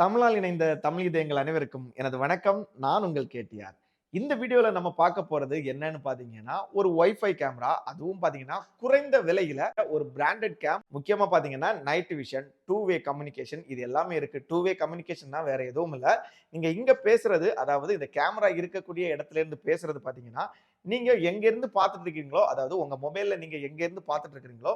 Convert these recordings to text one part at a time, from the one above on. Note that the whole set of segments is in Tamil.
தமிழால் இணைந்த தமிழ் இதயங்கள் அனைவருக்கும் எனது வணக்கம். நான் உங்கள் கேட்டியார் இந்த வீடியோல நம்ம பார்க்க போறது என்னன்னு பாத்தீங்கன்னா ஒரு ஒய்ஃபை கேமரா அதுவும் பாத்தீங்கன்னா குறைந்த விலையில ஒரு பிராண்டட் கேம் முக்கியமா பாத்தீங்கன்னா night vision two way communication இது எல்லாமே இருக்கு. டூ வே கம்யூனிகேஷன்னா வேற எதுவும் இல்ல. நீங்க இங்க பேசுறது அதாவது இந்த கேமரா இருக்கக்கூடிய இடத்துல இருந்து பேசுறது பாத்தீங்கன்னா நீங்க எங்க இருந்து பார்த்துட்டு இருக்கீங்களோ அதாவது உங்க மொபைல்ல நீங்க எங்க இருந்து பார்த்துட்டு இருக்கீங்களோ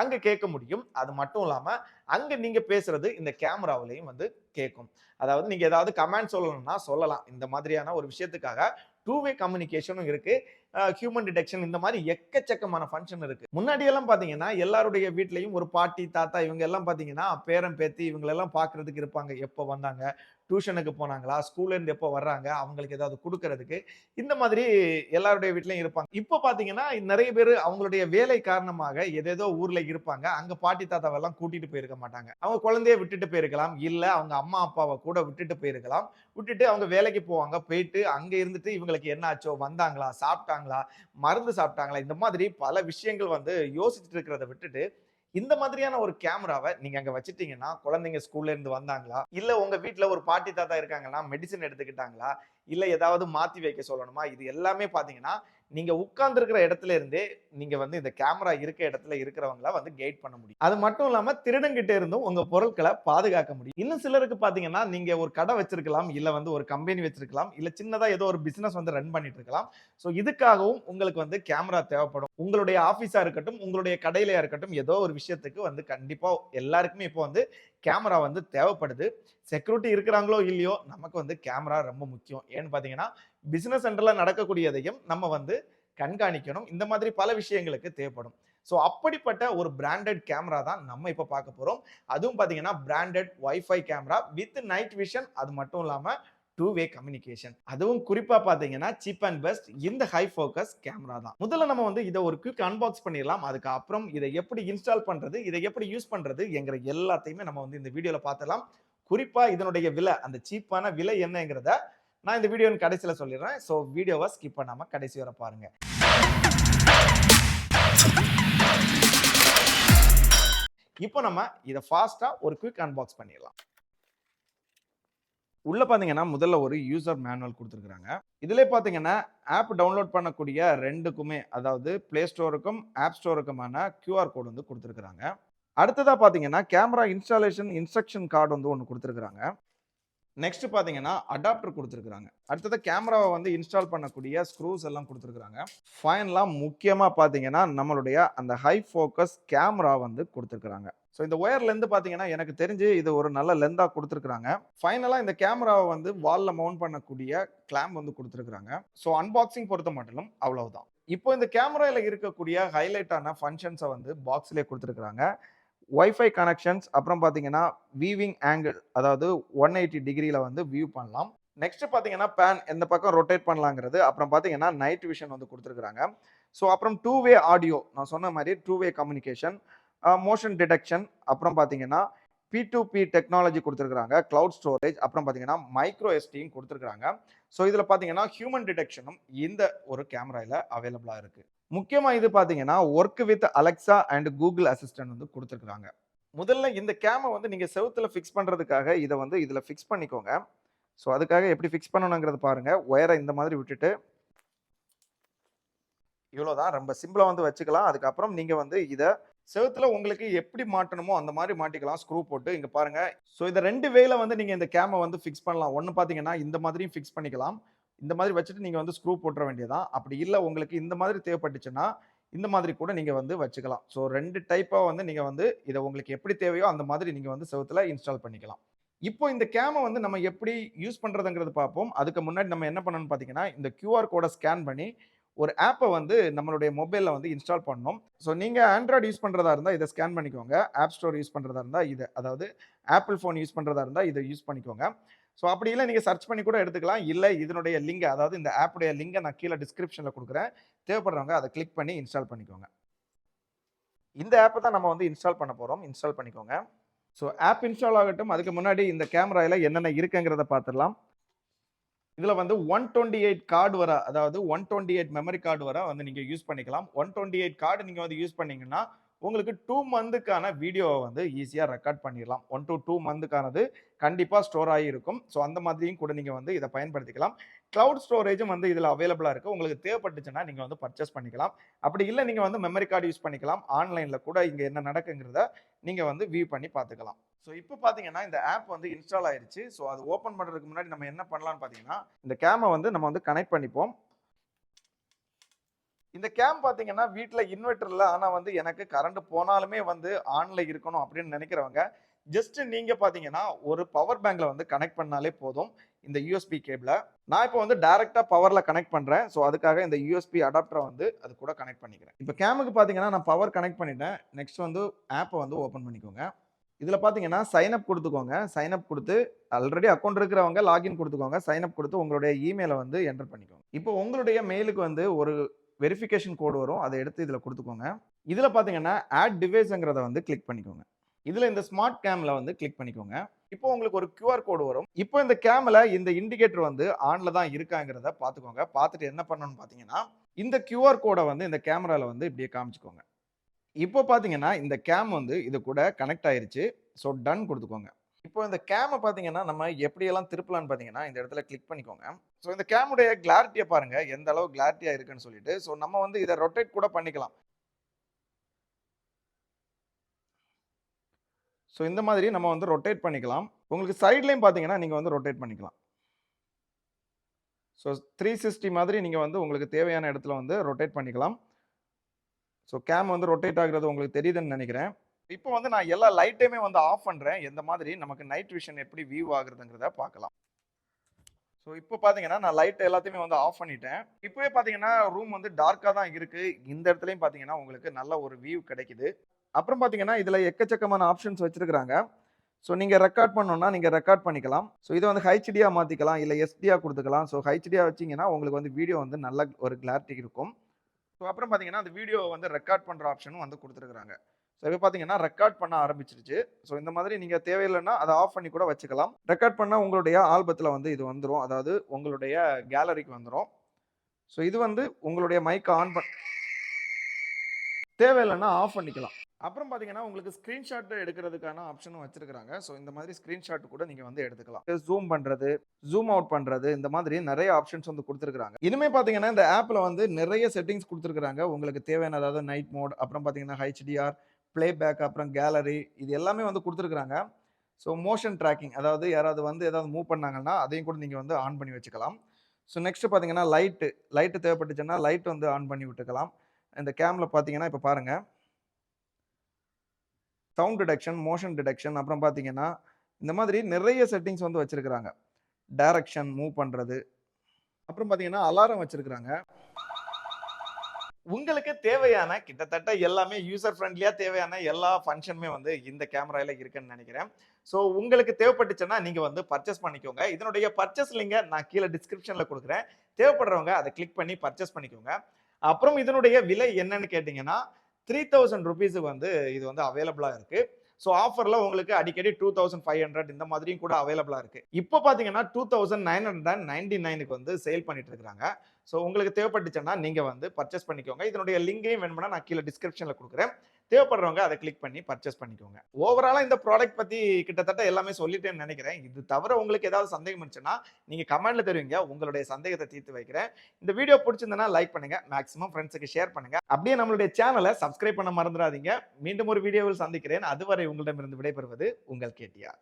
அங்க கேட்க முடியும். அது மட்டும் இல்லாம அங்க நீங்க பேசுறது இந்த கேமராவிலையும் வந்து கேட்கும். அதாவது நீங்க ஏதாவது கமெண்ட் சொல்லணும்னா சொல்லலாம். இந்த மாதிரியான ஒரு விஷயத்துக்காக டூ வே கம்யூனிகேஷனும் இருக்கு. ஹியூமன் டிடெக்ஷன் இந்த மாதிரி எக்கச்சக்கமான ஃபங்க்ஷன் இருக்கு. முன்னாடி எல்லாம் பாத்தீங்கன்னா எல்லாருடைய வீட்லயும் ஒரு பாட்டி தாத்தா இவங்க எல்லாம் பாத்தீங்கன்னா பேரன் பேத்தி இவங்களெல்லாம் பாக்குறதுக்கு இருப்பாங்க. எப்போ வந்தாங்க? டியூஷனுக்கு போனாங்களா? ஸ்கூல்லேருந்து எப்போ வர்றாங்க? அவங்களுக்கு ஏதாவது கொடுக்கறதுக்கு. இந்த மாதிரி எல்லாருடைய வீட்லையும் இருப்பாங்க. இப்போ பார்த்தீங்கன்னா நிறைய பேர் அவங்களுடைய வேலை காரணமாக ஏதேதோ ஊரில் இருப்பாங்க. அங்கே பாட்டி தாத்தாவெல்லாம் கூட்டிகிட்டு போயிருக்க மாட்டாங்க. அவங்க குழந்தைய விட்டுட்டு போயிருக்கலாம். இல்லை அவங்க அம்மா அப்பாவை கூட விட்டுட்டு போயிருக்கலாம். விட்டுட்டு அவங்க வேலைக்கு போவாங்க. போயிட்டு அங்கே இருந்துட்டு இவங்களுக்கு என்ன ஆச்சோ? வந்தாங்களா? சாப்பிட்டாங்களா? மருந்து சாப்பிட்டாங்களா? இந்த மாதிரி பல விஷயங்கள் வந்து யோசிச்சுட்டு இருக்கிறத விட்டுட்டு இந்த மாதிரியான ஒரு கேமராவை நீங்க அங்க வச்சிட்டீங்கன்னா குழந்தைங்க ஸ்கூல்ல இருந்து வந்தாங்களா? இல்ல உங்க வீட்டுல ஒரு பாட்டி தாத்தா இருக்காங்கன்னா மெடிசன் எடுத்துக்கிட்டாங்களா? இல்ல ஏதாவது மாத்தி வைக்க சொல்லணுமா? இது எல்லாமே பாத்தீங்கன்னா நீங்க உட்கார்ந்து இருக்கிற இடத்துல இருந்தே நீங்க வந்து இந்த கேமரா இருக்க இடத்துல இருக்கிறவங்கள வந்து கைட் பண்ண முடியும். அது மட்டும் இல்லாம திருடங்கிட்ட இருந்தும் உங்க பொருட்களை பாதுகாக்க முடியும். இன்னும் சிலருக்கு பாத்தீங்கன்னா நீங்க ஒரு கடை வச்சிருக்கலாம் இல்ல வந்து ஒரு கம்பெனி வச்சிருக்கலாம் இல்ல சின்னதா ஏதோ ஒரு பிசினஸ் வந்து ரன் பண்ணிட்டு இருக்கலாம். ஸோ இதுக்காகவும் உங்களுக்கு வந்து கேமரா தேவைப்படும். உங்களுடைய ஆஃபீஸா இருக்கட்டும் உங்களுடைய கடையிலையாக இருக்கட்டும் ஏதோ ஒரு விஷயத்துக்கு வந்து கண்டிப்பா எல்லாருக்குமே இப்போ வந்து கேமரா வந்து தேவைப்படுது. செக்யூரிட்டி இருக்கிறாங்களோ இல்லையோ நமக்கு வந்து கேமரா ரொம்ப முக்கியம். ஏன்னு பார்த்தீங்கன்னா பிசினஸ் சென்டர்ல நடக்கக்கூடியதையும் நம்ம வந்து கண்காணிக்கணும். இந்த மாதிரி பல விஷயங்களுக்கு தேவைப்படும். ஸோ அப்படிப்பட்ட ஒரு பிராண்டட் கேமரா தான் நம்ம இப்போ பார்க்க போகிறோம் அதுவும் பார்த்தீங்கன்னா branded wifi camera with night vision அது மட்டும் இல்லாமல் டூ வே கம்யூனிகேஷன் அதுவும் குறிப்பா பாத்தீங்கன்னா சீப் அண்ட் பெஸ்ட் இந்த ஹை ஃபோக்கஸ் கேமரா தான். முதல்ல நம்ம வந்து இதை ஒரு குவிக் அன்பாக்ஸ் பண்ணிடலாம். அதுக்கப்புறம் இதை எப்படி இன்ஸ்டால் பண்றது இதை எப்படி யூஸ் பண்றது என்கிற எல்லாத்தையுமே நம்ம வந்து இந்த வீடியோல பார்த்தலாம் குறிப்பா இதனுடைய விலை அந்த சீப்பான விலை என்னங்கிறத நான் இந்த வீடியோன்னு கடைசியில் சொல்லிடுறேன். ஸோ வீடியோவை ஸ்கிப் பண்ணாம கடைசி வர பாருங்க. இப்போ நம்ம இதை ஃபாஸ்ட்டாக ஒரு குவிக் அன்பாக்ஸ் பண்ணிடலாம். உள்ள பார்த்தீங்கன்னா முதல்ல ஒரு யூசர் மேனுவல் கொடுத்துருக்குறாங்க. இதில் பார்த்தீங்கன்னா ஆப் டவுன்லோட் பண்ணக்கூடிய ரெண்டுக்குமே அதாவது பிளே ஸ்டோருக்கும் ஆப் ஸ்டோருக்குமான கியூஆர் கோடு வந்து கொடுத்துருக்குறாங்க. அடுத்ததாக பார்த்தீங்கன்னா கேமரா இன்ஸ்டாலேஷன் இன்ஸ்ட்ரக்ஷன் கார்டு வந்து ஒன்று கொடுத்துருக்குறாங்க. நெக்ஸ்ட் பார்த்தீங்கன்னா அடாப்டர் கொடுத்துருக்குறாங்க. அடுத்தது கேமராவை வந்து இன்ஸ்டால் பண்ணக்கூடிய ஸ்க்ரூஸ் எல்லாம் கொடுத்துருக்குறாங்க. ஃபைனலாக முக்கியமாக பார்த்தீங்கன்னா நம்மளுடைய அந்த ஹை ஃபோக்கஸ் கேமரா வந்து கொடுத்துருக்குறாங்க. ஸோ இந்த ஒயர்லேருந்து பார்த்தீங்கன்னா எனக்கு தெரிஞ்சு இது ஒரு நல்ல லெந்தாக கொடுத்துருக்குறாங்க. ஃபைனலாக இந்த கேமராவை வந்து வாலில் மவுண்ட் பண்ணக்கூடிய கிளாம்ப் வந்து கொடுத்துருக்குறாங்க. ஸோ அன்பாக்சிங் பொறுத்த மட்டும் அவ்வளவுதான். இப்போ இந்த கேமராவில் இருக்கக்கூடிய ஹைலைட்டான ஃபங்க்ஷன்ஸை வந்து பாக்ஸ்லேயே கொடுத்துருக்குறாங்க. ஒய்ஃபை கனெக்ஷன்ஸ் அப்புறம் பார்த்தீங்கன்னா வீவிங் ஆங்கிள் அதாவது ஒன் எயிட்டி டிகிரியில் வந்து வியூ பண்ணலாம். நெக்ஸ்ட் பார்த்தீங்கன்னா பேன் எந்த பக்கம் ரொட்டேட் பண்ணலாங்கிறது அப்புறம் பார்த்தீங்கன்னா நைட் விஷன் வந்து கொடுத்துருக்குறாங்க. ஸோ அப்புறம் டூ வே ஆடியோ நான் சொன்ன மாதிரி two way communication motion detection அப்புறம் பார்த்தீங்கன்னா பி டு பி டெக்னாலஜி கொடுத்துருக்குறாங்க க்ளவுட் ஸ்டோரேஜ் அப்புறம் பார்த்தீங்கன்னா மைக்ரோ எஸ்டியும் கொடுத்துருக்குறாங்க. ஸோ இதில் பார்த்தீங்கன்னா ஹியூமன் டிடெக்ஷனும் இந்த ஒரு கேமராவில் அவைலபிளாக இருக்குது முக்கியமாக இது பார்த்தீங்கன்னா work with Alexa and Google assistant வந்து கொடுத்துருக்குறாங்க. முதல்ல இந்த கேமை வந்து நீங்கள் செவுத்தில் ஃபிக்ஸ் பண்ணுறதுக்காக இதை வந்து இதில் ஃபிக்ஸ் பண்ணிக்கோங்க. ஸோ அதுக்காக எப்படி ஃபிக்ஸ் பண்ணணுங்கிறது பாருங்கள் ஒயரை இந்த மாதிரி விட்டுட்டு இவ்வளோதான் ரொம்ப சிம்பிளாக வந்து வச்சுக்கலாம். அதுக்கப்புறம் நீங்கள் வந்து இதை செவத்தில் உங்களுக்கு எப்படி மாட்டணுமோ அந்த மாதிரி மாட்டிக்கலாம். ஸ்க்ரூ போட்டு இங்கே பாருங்கள் ஸோ இதை ரெண்டு வேல வந்து நீங்கள் இந்த கேமை வந்து ஃபிக்ஸ் பண்ணலாம். ஒன்று பார்த்தீங்கன்னா இந்த மாதிரியும் ஃபிக்ஸ் பண்ணிக்கலாம். இந்த மாதிரி வச்சுட்டு நீங்கள் வந்து ஸ்க்ரூ போட்டுற வேண்டியதான் அப்படி இல்லை உங்களுக்கு இந்த மாதிரி தேவைப்பட்டுச்சுன்னா இந்த மாதிரி கூட நீங்கள் வந்து வச்சுக்கலாம். ஸோ ரெண்டு டைப்பாக வந்து நீங்கள் வந்து இதை உங்களுக்கு எப்படி தேவையோ அந்த மாதிரி நீங்கள் வந்து செவத்தில் இன்ஸ்டால் பண்ணிக்கலாம். இப்போ இந்த கேமை வந்து நம்ம எப்படி யூஸ் பண்ணுறதுங்கிறது பார்ப்போம். அதுக்கு முன்னாடி நம்ம என்ன பண்ணணும்னு பார்த்தீங்கன்னா இந்த கியூஆர் கோடை ஸ்கேன் பண்ணி ஒரு ஆப்பை வந்து நம்மளுடைய மொபைலில் வந்து இன்ஸ்டால் பண்ணணும். ஸோ நீங்கள் ஆண்ட்ராய்டு யூஸ் பண்ணுறதா இருந்தால் இதை ஸ்கேன் பண்ணிக்கோங்க. ஆப் ஸ்டோர் யூஸ் பண்ணுறதா இருந்தால் இதை அதாவது ஆப்பிள் ஃபோன் யூஸ் பண்ணுறதா இருந்தால் இதை யூஸ் பண்ணிக்கோங்க. ஸோ அப்படி இல்லை நீங்கள் சர்ச் பண்ணி கூட எடுத்துக்கலாம். இல்லை இதனுடைய லிங்கை அதாவது இந்த ஆப்புடைய லிங்கை நான் கீழே டிஸ்கிரிப்ஷனில் கொடுக்குறேன். தேவைப்படுறவங்க அதை கிளிக் பண்ணி இன்ஸ்டால் பண்ணிக்கோங்க. இந்த ஆப்பை தான் நம்ம வந்து இன்ஸ்டால் பண்ண போகிறோம் இன்ஸ்டால் பண்ணிக்கோங்க. ஸோ ஆப் இன்ஸ்டால் ஆகட்டும். அதுக்கு முன்னாடி இந்த கேமராவில் என்னென்ன இருக்குங்கிறத பார்த்துடலாம். இதில் வந்து ஒன் டுவெண்ட்டி எயிட் கார்டு வர அதாவது one twenty eight memory card வர வந்து நீங்கள் யூஸ் பண்ணிக்கலாம். ஒன் டுவெண்ட்டி எயிட் கார்டு நீங்கள் வந்து யூஸ் பண்ணீங்கன்னா உங்களுக்கு டூ மந்த்துக்கான வீடியோவை வந்து ஈஸியாக ரெக்கார்ட் பண்ணிடலாம் ஒன் டு டூ மந்த்துக்கானது கண்டிப்பாக ஸ்டோர் ஆகி இருக்கும். ஸோ அந்த மாதிரியும் கூட நீங்கள் வந்து இதை பயன்படுத்திக்கலாம். க்ளவுட் ஸ்டோரேஜும் வந்து இதில் அவைலபிளாக இருக்குது உங்களுக்கு தேவைப்பட்டுச்சுன்னா நீங்கள் வந்து பர்ச்சேஸ் பண்ணிக்கலாம். அப்படி இல்லை நீங்கள் வந்து மெமரி கார்டு யூஸ் பண்ணிக்கலாம். ஆன்லைனில் கூட இங்கே என்ன நடக்குங்கிறத நீங்கள் வந்து வியூ பண்ணி பார்த்துக்கலாம். ஸோ இப்போ பார்த்தீங்கன்னா இந்த ஆப் வந்து இன்ஸ்டால் ஆயிடுச்சு ஸோ அது ஓப்பன் பண்ணுறதுக்கு முன்னாடி நம்ம என்ன பண்ணலாம்னு பார்த்தீங்கன்னா இந்த கேமை வந்து நம்ம வந்து கனெக்ட் பண்ணிப்போம். இந்த கேம் பார்த்தீங்கன்னா வீட்டில் இன்வெர்டர் இல்லை ஆனால் வந்து எனக்கு கரண்ட் போனாலுமே வந்து ஆனில் இருக்கணும் அப்படின்னு நினைக்கிறவங்க ஜஸ்ட் நீங்கள் பார்த்தீங்கன்னா ஒரு பவர் பேங்கில் வந்து கனெக்ட் பண்ணாலே போதும். இந்த யூஎஸ்பி கேபிளை நான் இப்போ வந்து டைரெக்டாக பவரில் கனெக்ட் பண்ணுறேன் ஸோ அதுக்காக இந்த யூஎஸ்பி அடாப்டரை வந்து அது கூட கனெக்ட் பண்ணிக்கிறேன். இப்போ கேமுக்கு பார்த்தீங்கன்னா நான் பவர் கனெக்ட் பண்ணிட்டேன். நெக்ஸ்ட் வந்து ஆப்பை வந்து ஓப்பன் பண்ணிக்கோங்க. இதில் பார்த்தீங்கன்னா சைன் அப் கொடுத்துக்கோங்க. சைன் அப் கொடுத்து ஆல்ரெடி அக்கௌண்ட் இருக்கிறவங்க லாகின் கொடுத்துக்கோங்க. சைன் அப் கொடுத்து உங்களுடைய இமெயிலை வந்து என்டர் பண்ணிக்கோங்க. இப்போ உங்களுடைய மெயிலுக்கு வந்து ஒரு வெரிஃபிகேஷன் கோடு வரும் அதை எடுத்து இதில் கொடுத்துக்கோங்க. இதில் பார்த்தீங்கன்னா ஆட் டிவைஸுங்கிறத வந்து கிளிக் பண்ணிக்கோங்க. இதில் இந்த ஸ்மார்ட் கேமில் வந்து கிளிக் பண்ணிக்கோங்க. இப்போ உங்களுக்கு ஒரு கியூஆர் கோடு வரும். இப்போ இந்த கேமில் இந்த இண்டிகேட்டர் வந்து ஆனில் தான் இருக்காங்கிறத பார்த்துக்கோங்க பார்த்துட்டு என்ன பண்ணணும்னு பார்த்தீங்கன்னா இந்த கியூஆர் கோடை வந்து இந்த கேமராவில் வந்து இப்படியே காமிச்சுக்கோங்க. இப்போ பார்த்தீங்கன்னா இந்த கேம் வந்து இது கூட கனெக்ட் ஆயிருச்சு. ஸோ டன் கொடுத்துக்கோங்க. இப்போ இந்த கேமை பார்த்தீங்கன்னா நம்ம எப்படியெல்லாம் திருப்பலாம்னு பார்த்தீங்கன்னா இந்த இடத்துல கிளிக் பண்ணிக்கோங்க. ஸோ இந்த கேமுடைய கிளாரிட்டியை பாருங்கள் எந்த அளவு கிளாரிட்டியாக இருக்குன்னு சொல்லிட்டு. ஸோ நம்ம வந்து இதை ரொட்டேட் கூட பண்ணிக்கலாம். ஸோ இந்த மாதிரி நம்ம வந்து ரொட்டேட் பண்ணிக்கலாம். உங்களுக்கு சைட்லேயும் பார்த்தீங்கன்னா நீங்கள் வந்து ரொட்டேட் பண்ணிக்கலாம். ஸோ த்ரீ சிக்ஸ்டி மாதிரி நீங்கள் வந்து உங்களுக்கு தேவையான இடத்துல வந்து ரொட்டேட் பண்ணிக்கலாம். ஸோ கேம் வந்து ரொட்டேட் ஆகிறது உங்களுக்கு தெரியுதுன்னு நினைக்கிறேன். இப்போ வந்து நான் எல்லா லைட்டையுமே வந்து ஆஃப் பண்ணுறேன் எந்த மாதிரி? நமக்கு நைட் விஷன் எப்படி வியூ ஆகுறதுங்கிறத பார்க்கலாம். ஸோ இப்போ பார்த்தீங்கன்னா நான் லைட் எல்லாத்தையுமே வந்து ஆஃப் பண்ணிட்டேன். இப்போவே பார்த்தீங்கன்னா ரூம் வந்து டார்க்காக தான் இருக்குது இந்த இடத்துலையும் பார்த்தீங்கன்னா உங்களுக்கு நல்ல ஒரு வியூ கிடைக்குது. அப்புறம் பார்த்தீங்கன்னா இதில் எக்கச்சக்கமான ஆப்ஷன்ஸ் வச்சுருக்குறாங்க. ஸோ நீங்கள் ரெக்கார்ட் பண்ணணும்னா நீங்கள் ரெக்கார்ட் பண்ணிக்கலாம். ஸோ இதை வந்து ஹைச்டியாக மாற்றிக்கலாம் இல்லை எஸ்டியாக கொடுத்துக்கலாம். ஸோ ஹைச்டியாக வச்சிங்கன்னா உங்களுக்கு வந்து வீடியோ வந்து நல்ல ஒரு கிளாரிட்டி இருக்கும். ஸோ அப்புறம் பார்த்தீங்கன்னா அந்த வீடியோ வந்து ரெக்கார்ட் பண்ணுற ஆப்ஷனும் வந்து கொடுத்துருக்குறாங்க. இப்போ பார்த்தீங்கன்னா ரெக்கார்ட் பண்ண ஆரம்பிச்சிருச்சு. ஸோ இந்த மாதிரி நீங்கள் தேவையில்லைன்னா அதை ஆஃப் பண்ணி கூட வச்சுக்கலாம். ரெக்கார்ட் பண்ணால் உங்களுடைய ஆல்பத்தில் வந்து இது வந்துடும் அதாவது உங்களுடைய கேலரிக்கு வந்துடும் ஸோ இது வந்து உங்களுடைய மைக்கை ஆன் பண் தேவையில்லைன்னா ஆஃப் பண்ணிக்கலாம். அப்புறம் பார்த்தீங்கன்னா உங்களுக்கு ஸ்க்ரீன்ஷாட் எடுக்கிறதுக்கான ஆப்ஷனும் வச்சுருக்காங்க ஸோ இந்த மாதிரி ஸ்க்ரீன்ஷாட் கூட நீங்கள் வந்து எடுத்துக்கலாம். ஜூம் பண்ணுறது ஜூம் அவுட் பண்ணுறது இந்த மாதிரி நிறைய ஆப்ஷன்ஸ் வந்து கொடுத்துருக்காங்க இனிமே பார்த்தீங்கன்னா இந்த ஆப்பில் வந்து நிறைய செட்டிங்ஸ் கொடுத்துருக்காங்க உங்களுக்கு தேவையான அதாவது நைட் மோட் அப்புறம் பார்த்தீங்கன்னா ஹெச்டிஆர் பேக் அப்புறம் கேலரி இது எல்லாமே வந்து கொடுத்துருக்குறாங்க. ஸோ மோஷன் ட்ராக்கிங் அதாவது யாராவது வந்து ஏதாவது மூவ் பண்ணாங்கன்னா அதையும் கூட நீங்கள் வந்து ஆன் பண்ணி வச்சுக்கலாம். ஸோ நெக்ஸ்ட் பார்த்தீங்கன்னா லைட்டு லைட்டு தேவைப்பட்டுச்சுன்னா லைட் வந்து ஆன் பண்ணி விட்டுக்கலாம். இந்த கேமில் பார்த்தீங்கன்னா இப்போ பாருங்கள் சவுண்ட் டிடெக்ஷன் மோஷன் டிடெக்ஷன் அப்புறம் பார்த்தீங்கன்னா இந்த மாதிரி நிறைய செட்டிங்ஸ் வந்து வச்சுருக்குறாங்க. டைரக்ஷன் மூவ் பண்ணுறது அப்புறம் பார்த்தீங்கன்னா அலாரம் வச்சுருக்குறாங்க. உங்களுக்கு தேவையான கிட்டத்தட்ட எல்லாமே யூசர் ஃப்ரெண்ட்லியாக தேவையான எல்லா ஃபங்க்ஷனுமே வந்து இந்த கேமராவில் இருக்குன்னு நினைக்கிறேன். ஸோ உங்களுக்கு தேவைப்பட்டுச்சுன்னா நீங்கள் வந்து பர்ச்சேஸ் பண்ணிக்கோங்க. இதனுடைய பர்ச்சேஸ் லிங்கை நான் கீழே டிஸ்கிரிப்ஷனில் கொடுக்குறேன். தேவைப்படுறவங்க அதை கிளிக் பண்ணி பர்ச்சேஸ் பண்ணிக்கோங்க. அப்புறம் இதனுடைய விலை என்னன்னு கேட்டிங்கன்னா த்ரீ தௌசண்ட் ருபீஸுக்கு வந்து இது வந்து அவைலபிளாக இருக்குது ஸோ ஆஃபரில் உங்களுக்கு அடிக்கடி டூ தௌசண்ட் ஃபைவ் ஹண்ட்ரட் இந்த மாதிரியும் கூட அவைலபிளாக இருக்குது இப்போ பார்த்தீங்கன்னா two thousand nine hundred and ninety நைனுக்கு வந்து சேல் பண்ணிட்டு இருக்கிறாங்க. ஸோ உங்களுக்கு தேவைப்பட்டுச்சுன்னா நீங்கள் வந்து பர்ச்சேஸ் பண்ணிக்கோங்க. இதனுடைய லிங்கையும் வேணும்னா நான் கீழே டிஸ்கிரிப்ஷனில் கொடுக்குறேன். தேவைப்படுறவங்க அதை கிளிக் பண்ணி பர்ச்சேஸ் பண்ணிக்கோங்க. ஓவராலாக இந்த ப்ராடக்ட் பற்றி கிட்டத்தட்ட எல்லாமே சொல்லிட்டேன்னு நினைக்கிறேன். இது தவிர உங்களுக்கு ஏதாவது சந்தேகம் இருந்துச்சுன்னா நீங்கள் கமெண்ட்டில் தெரிவிங்க. உங்களுடைய சந்தேகத்தை தீர்த்து வைக்கிறேன். இந்த வீடியோ பிடிச்சிருந்தனா லைக் பண்ணுங்க. மேக்ஸிமம் ஃப்ரெண்ட்ஸுக்கு ஷேர் பண்ணுங்க. அப்படியே நம்மளுடைய சேனலை சப்ஸ்கிரைப் பண்ண மறந்துடாதீங்க. மீண்டும் ஒரு வீடியோவில் சந்திக்கிறேன். அதுவரை உங்களிடமிருந்து விடைபெறுவது உங்கள் கேட்டியார்.